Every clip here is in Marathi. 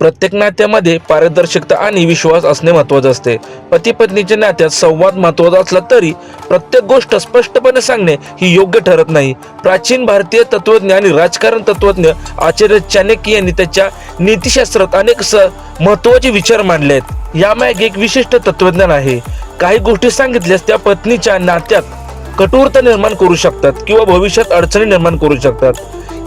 प्रत्येक नात्यामध्ये पारदर्शकता आणि विश्वास असणे महत्त्वाचे असते. पती पत्नीच्या नात्यात संवाद महत्त्वाचा असला तरी प्रत्येक गोष्ट स्पष्टपणे सांगणे ही योग्य ठरत नाही. प्राचीन भारतीय तत्वज्ञ आणि राजकारण तत्वज्ञ आचार्य चाणक्य यांनी त्याच्या नीतिशास्त्रात अनेक स महत्त्वाचे विचार मांडले आहेत. यामागे एक विशिष्ट तत्वज्ञान आहे. काही गोष्टी सांगितल्यास त्या पत्नीच्या नात्यात कठोरता निर्माण करू शकतात किंवा भविष्यात अडचणी निर्माण करू शकतात.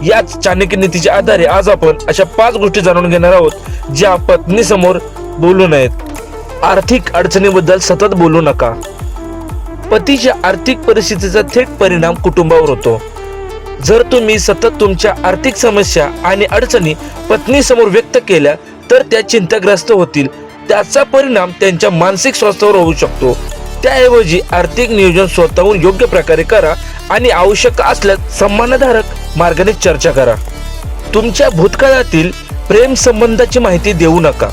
याच चाणक्य नीतीच्या आधारे आज आपण अशा पाच गोष्टी जाणून घेणार आहोत ज्या पत्नी समोर बोलू नयेत. आर्थिक अडचणीबद्दल सतत बोलू नका. पतीच्या आर्थिक परिस्थितीचा थेट परिणाम कुटुंबावर होतो. जर तुम्ही सतत तुमच्या आर्थिक समस्या आणि अडचणी पत्नीसमोर व्यक्त केल्या तर त्या चिंताग्रस्त होतील. त्याचा परिणाम त्यांच्या मानसिक स्वास्थ्यावर होऊ शकतो. त्याऐवजी आर्थिक नियोजन स्वतःहून योग्य प्रकारे करा आणि आवश्यक असल्यास सन्मानधारक मार्गाने चर्चा करा. तुमच्या भूतकाळातील प्रेम संबंधाची माहिती देऊ नका.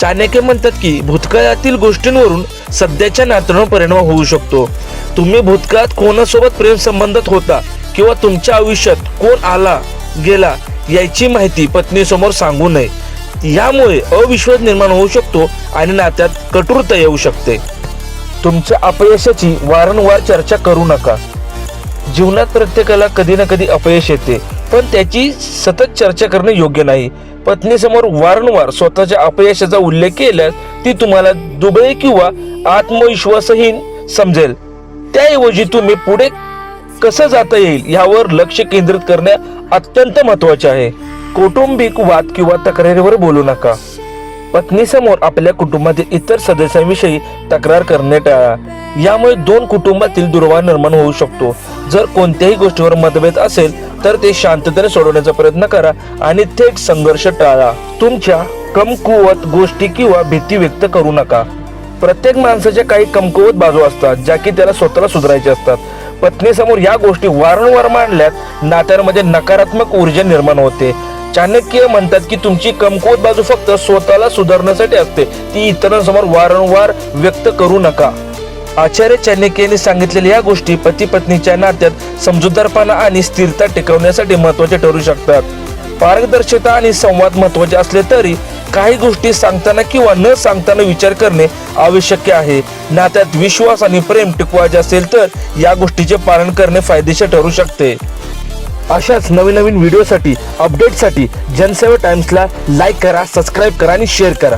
चाणक्य म्हणतात की भूतकाळातील गोष्टींवरून सध्याच्या नात्यांवर परिणाम होऊ शकतो. तुम्ही भूतकाळात कोणासोबत प्रेम संबंधात होता किंवा तुमच्या आयुष्यात कोण आला गेला याची माहिती पत्नीसमोर सांगू नये. यामुळे अविश्वास निर्माण होऊ शकतो आणि नात्यात कटुरता येऊ शकते. तुमच्या अपयशाची वारंवार चर्चा करू नका. जीवनात प्रत्येकाला कधी ना कधी अपयश येते पण त्याची सतत चर्चा करणे योग्य नाही. पत्नीसमोर वारंवार स्वतःच्या अपयशाचा उल्लेख केल्यास ती तुम्हाला दुबळे किंवा आत्मविश्वासहीन समजेल. त्याऐवजी तुम्ही पुढे कसं जाता येईल यावर लक्ष केंद्रित करणे अत्यंत महत्त्वाचे आहे. कौटुंबिक वाद किंवा तक्रारीवर बोलू नका. पत्नीसमोर आपल्या कुटुंबातील इतर सदस्यांविषयी तक्रार करणे टाळा. यामुळे दोन कुटुंबातील दुर्वा निर्माण होऊ शकतो. जर कोणत्याही गोष्टीवर मतभेद असेल तर ते शांततेने सोडवण्याचा प्रयत्न करा आणि थेट संघर्ष टाळा. तुमच्या कमकुवत गोष्टी किंवा भीती व्यक्त करू नका. प्रत्येक माणसाच्या काही कमकुवत बाजू असतात ज्या की त्याला स्वतःला सुधारायच्या असतात. पत्नीसमोर या गोष्टी वारंवार मांडल्यात नात्यांमध्ये नकारात्मक ऊर्जा निर्माण होते. चाणक्य म्हणतात की तुमची कमकुवत बाजू फक्त स्वतःला सुधारण्यासाठी असते ती इतरांसमोर वारंवार व्यक्त करू नका. आचार्य चाणक्य यांनी सांगितलेल्या या गोष्टी पती पत्नीच्या नात्यात समजूतदारपणा आणि स्थिरता टिकवण्यासाठी महत्त्वाचे ठरू शकतात. पारदर्शकता आणि संवाद महत्त्वाचे असले तरी काही गोष्टी सांगताना किंवा न सांगताना विचार करणे आवश्यक आहे. नात्यात विश्वास आणि प्रेम टिकवायचे असेल तर या गोष्टीचे पालन करणे फायदेशीर ठरू शकते. अशाच नवीन नवीन व्हिडिओसाठी अपडेटसाठी जनसेवा टाइम्सला लाईक करा सबस्क्राईब करा आणि शेअर करा.